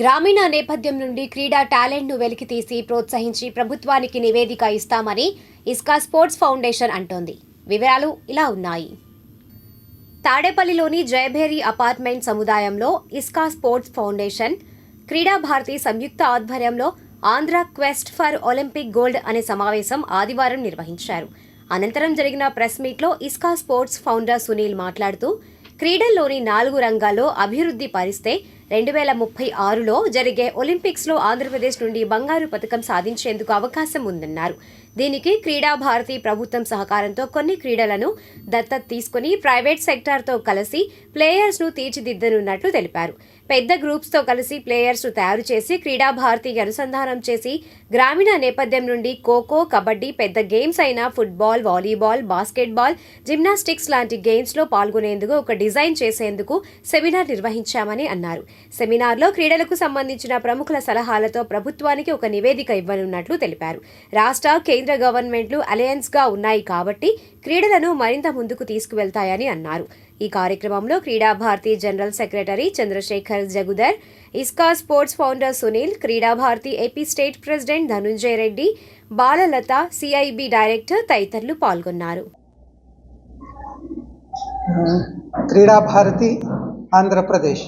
గ్రామీణ నేపథ్యం నుండి క్రీడా టాలెంట్ను వెలికితీసి ప్రోత్సహించి ప్రభుత్వానికి నివేదిక ఇస్తామని ఇస్కా స్పోర్ట్స్ ఫౌండేషన్ అంటోంది. వివరాలు ఇలా ఉన్నాయి. తాడేపల్లిలోని జయభేరి అపార్ట్మెంట్ సముదాయంలో ఇస్కా స్పోర్ట్స్ ఫౌండేషన్ క్రీడా భారతి సంయుక్త ఆధ్వర్యంలో Andhra quest for Olympic gold అనే సమావేశం ఆదివారం నిర్వహించారు. అనంతరం జరిగిన ప్రెస్ మీట్లో ఇస్కా స్పోర్ట్స్ ఫౌండర్ సునీల్ మాట్లాడుతూ క్రీడల్లోని నాలుగు రంగాల్లో అభివృద్ధి పరిస్తే రెండు వేల ముప్పై ఆరులో జరిగే ఒలింపిక్స్లో ఆంధ్రప్రదేశ్ నుండి బంగారు పథకం సాధించేందుకు అవకాశం ఉందన్నారు. దీనికి క్రీడా భారతి ప్రభుత్వం సహకారంతో కొన్ని క్రీడలను దత్తత తీసుకుని ప్రైవేట్ సెక్టార్తో కలిసి ప్లేయర్స్ను తీర్చిదిద్దనున్నట్లు తెలిపారు. పెద్ద గ్రూప్స్తో కలిసి ప్లేయర్స్ను తయారు చేసి క్రీడా భారతికి అనుసంధానం చేసి గ్రామీణ నేపథ్యం నుండి ఖోఖో కబడ్డీ పెద్ద గేమ్స్ అయిన ఫుట్బాల్ వాలీబాల్ బాస్కెట్బాల్ జిమ్నాస్టిక్స్ లాంటి గేమ్స్లో పాల్గొనేందుకు ఒక డిజైన్ చేసేందుకు సెమినార్ నిర్వహించామని అన్నారు. సెమినార్లో క్రీడలకు సంబంధించిన ప్రముఖుల సలహాలతో ప్రభుత్వానికి ఒక నివేదిక ఇవ్వనున్నట్లు తెలిపారు. రాష్ట్ర కేంద్ర గవర్నమెంట్లు అలయన్స్గా ఉన్నాయి కాబట్టి క్రీడలను మరింత ముందుకు తీసుకువెళ్తాయని అన్నారు. ఈ కార్యక్రమంలో Krida Bharati general secretary Chandrasekhar Jagudar Iska sports founder Sunil Krida Bharati AP state president Dhananjaya Reddy Balalatha CIB director తదితరులు పాల్గొన్నారు. క్రీడా భారతి ఆంధ్రప్రదేశ్.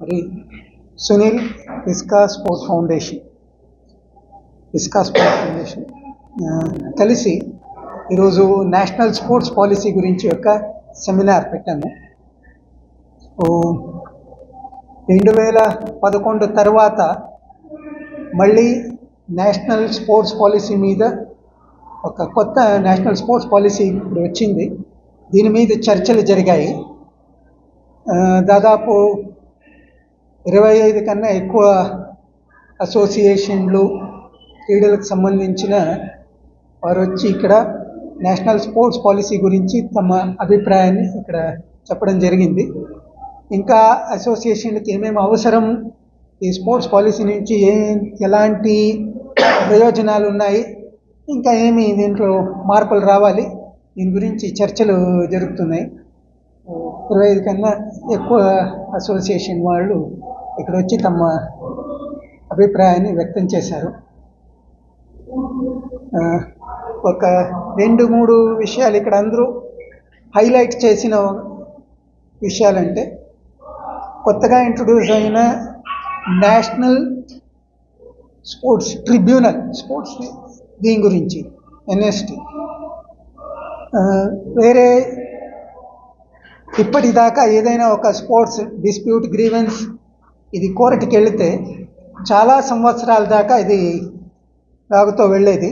మరి Sunil Iska sports foundation. Iska sports foundation. కలిసి ఈరోజు నేషనల్ స్పోర్ట్స్ పాలసీ గురించి ఒక సెమినార్ పెట్టాము. రెండు వేల పదకొండు తర్వాత మళ్ళీ నేషనల్ స్పోర్ట్స్ పాలసీ మీద ఒక కొత్త నేషనల్ స్పోర్ట్స్ పాలసీ ఇప్పుడు వచ్చింది. దీని మీద చర్చలు జరిగాయి. దాదాపు ఇరవై ఐదు కన్నా ఎక్కువ అసోసియేషన్లు క్రీడలకు సంబంధించిన వారు వచ్చి ఇక్కడ నేషనల్ స్పోర్ట్స్ పాలసీ గురించి తమ అభిప్రాయాన్ని ఇక్కడ చెప్పడం జరిగింది. ఇంకా అసోసియేషన్కి ఏమేమి అవసరం ఈ స్పోర్ట్స్ పాలసీ నుంచి ఏ ఎలాంటి ప్రయోజనాలు ఉన్నాయి ఇంకా ఏమి దీంట్లో మార్పులు రావాలి దీని గురించి చర్చలు జరుగుతున్నాయి. ఇరవై ఐదు కన్నా ఎక్కువ అసోసియేషన్ వాళ్ళు ఇక్కడ వచ్చి తమ అభిప్రాయాన్ని వ్యక్తం చేశారు. ఒక రెండు మూడు విషయాలు ఇక్కడ అందరూ హైలైట్ చేసిన విషయాలంటే కొత్తగా ఇంట్రొడ్యూస్ అయిన నేషనల్ స్పోర్ట్స్ ట్రిబ్యునల్ స్పోర్ట్స్ దీని గురించి ఎన్ఎస్టి. వేరే ఇప్పటిదాకా ఏదైనా ఒక స్పోర్ట్స్ డిస్ప్యూట్ గ్రీవెన్స్ ఇది కోర్టుకి వెళితే చాలా సంవత్సరాల దాకా ఇది లాగుతూ వెళ్ళేది.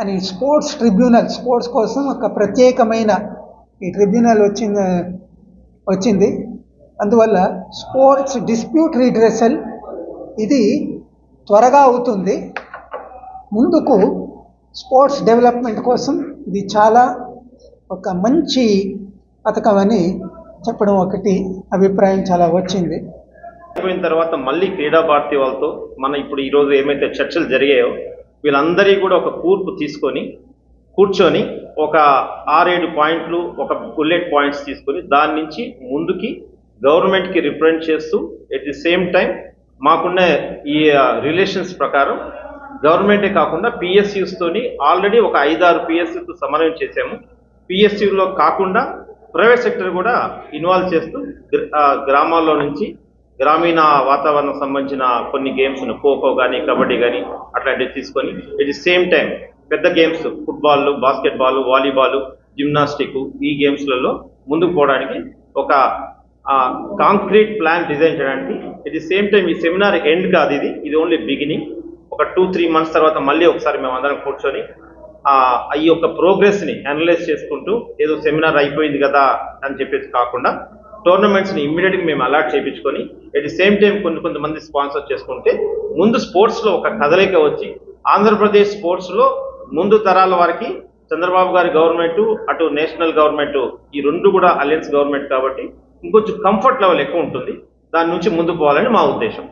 కానీ స్పోర్ట్స్ ట్రిబ్యునల్ స్పోర్ట్స్ కోసం ఒక ప్రత్యేకమైన ఈ ట్రిబ్యునల్ వచ్చింది వచ్చింది. అందువల్ల స్పోర్ట్స్ డిస్ప్యూట్ రీడ్రెసల్ ఇది త్వరగా అవుతుంది. ముందుకు స్పోర్ట్స్ డెవలప్మెంట్ కోసం ఇది చాలా ఒక మంచి పథకం అని చెప్పడం ఒకటి అభిప్రాయం చాలా వచ్చింది. అయిపోయిన తర్వాత మళ్ళీ క్రీడా భారతి వాళ్ళతో మన ఇప్పుడు ఈరోజు ఏమైతే చర్చలు జరిగాయో వీళ్ళందరి కూడా ఒక కూర్పు తీసుకొని కూర్చొని ఒక ఆరేడు పాయింట్లు ఒక బుల్లెట్ పాయింట్స్ తీసుకొని దాని నుంచి ముందుకి గవర్నమెంట్కి రిప్రజెంట్ చేస్తూ ఎట్ ది సేమ్ టైం మాకున్న ఈ రిలేషన్స్ ప్రకారం గవర్నమెంటే కాకుండా పిఎస్యూస్తోని ఆల్రెడీ ఒక ఐదారు పిఎస్యూతో సమన్వయం చేశాము. పిఎస్యూలో కాకుండా ప్రైవేట్ సెక్టర్ కూడా ఇన్వాల్వ్ చేస్తూ గ్రామాల్లో నుంచి గ్రామీణ వాతావరణం సంబంధించిన కొన్ని గేమ్స్ ఖోఖో కానీ కబడ్డీ కానీ అట్లాంటివి తీసుకొని ఎట్ ది సేమ్ టైం పెద్ద games football basketball volleyball gymnastic ఈ గేమ్స్లలో ముందుకు పోవడానికి ఒక కాంక్రీట్ ప్లాన్ డిజైన్ చేయడానికి ఎట్ ది సేమ్ టైం ఈ సెమినార్ ఎండ్ కాదు ఇది. ఇది ఓన్లీ బిగినింగ్ ఒక టూ త్రీ మంత్స్ తర్వాత మళ్ళీ ఒకసారి మేము అందరం కూర్చొని ఈ యొక్క ప్రోగ్రెస్ని అనలైజ్ చేసుకుంటూ ఏదో సెమినార్ అయిపోయింది కదా అని చెప్పేసి కాకుండా టోర్నమెంట్స్ని ఇమ్మీడియట్గా మేము అలాట్ చేయించుకొని అట్ ది సేమ్ టైం కొన్ని కొంతమంది స్పాన్సర్ చేసుకుంటే ముందు స్పోర్ట్స్లో ఒక కదలిక వచ్చి ఆంధ్రప్రదేశ్ స్పోర్ట్స్లో ముందు తరాల వారికి చంద్రబాబు గారి గవర్నమెంట్ అటు నేషనల్ గవర్నమెంట్ ఈ రెండు కూడా అలయన్స్ గవర్నమెంట్ కాబట్టి ఇంకొంచెం కంఫర్ట్ లెవెల్ ఎక్కువ ఉంటుంది. దాని నుంచి ముందుకు పోవాలని మా ఉద్దేశం.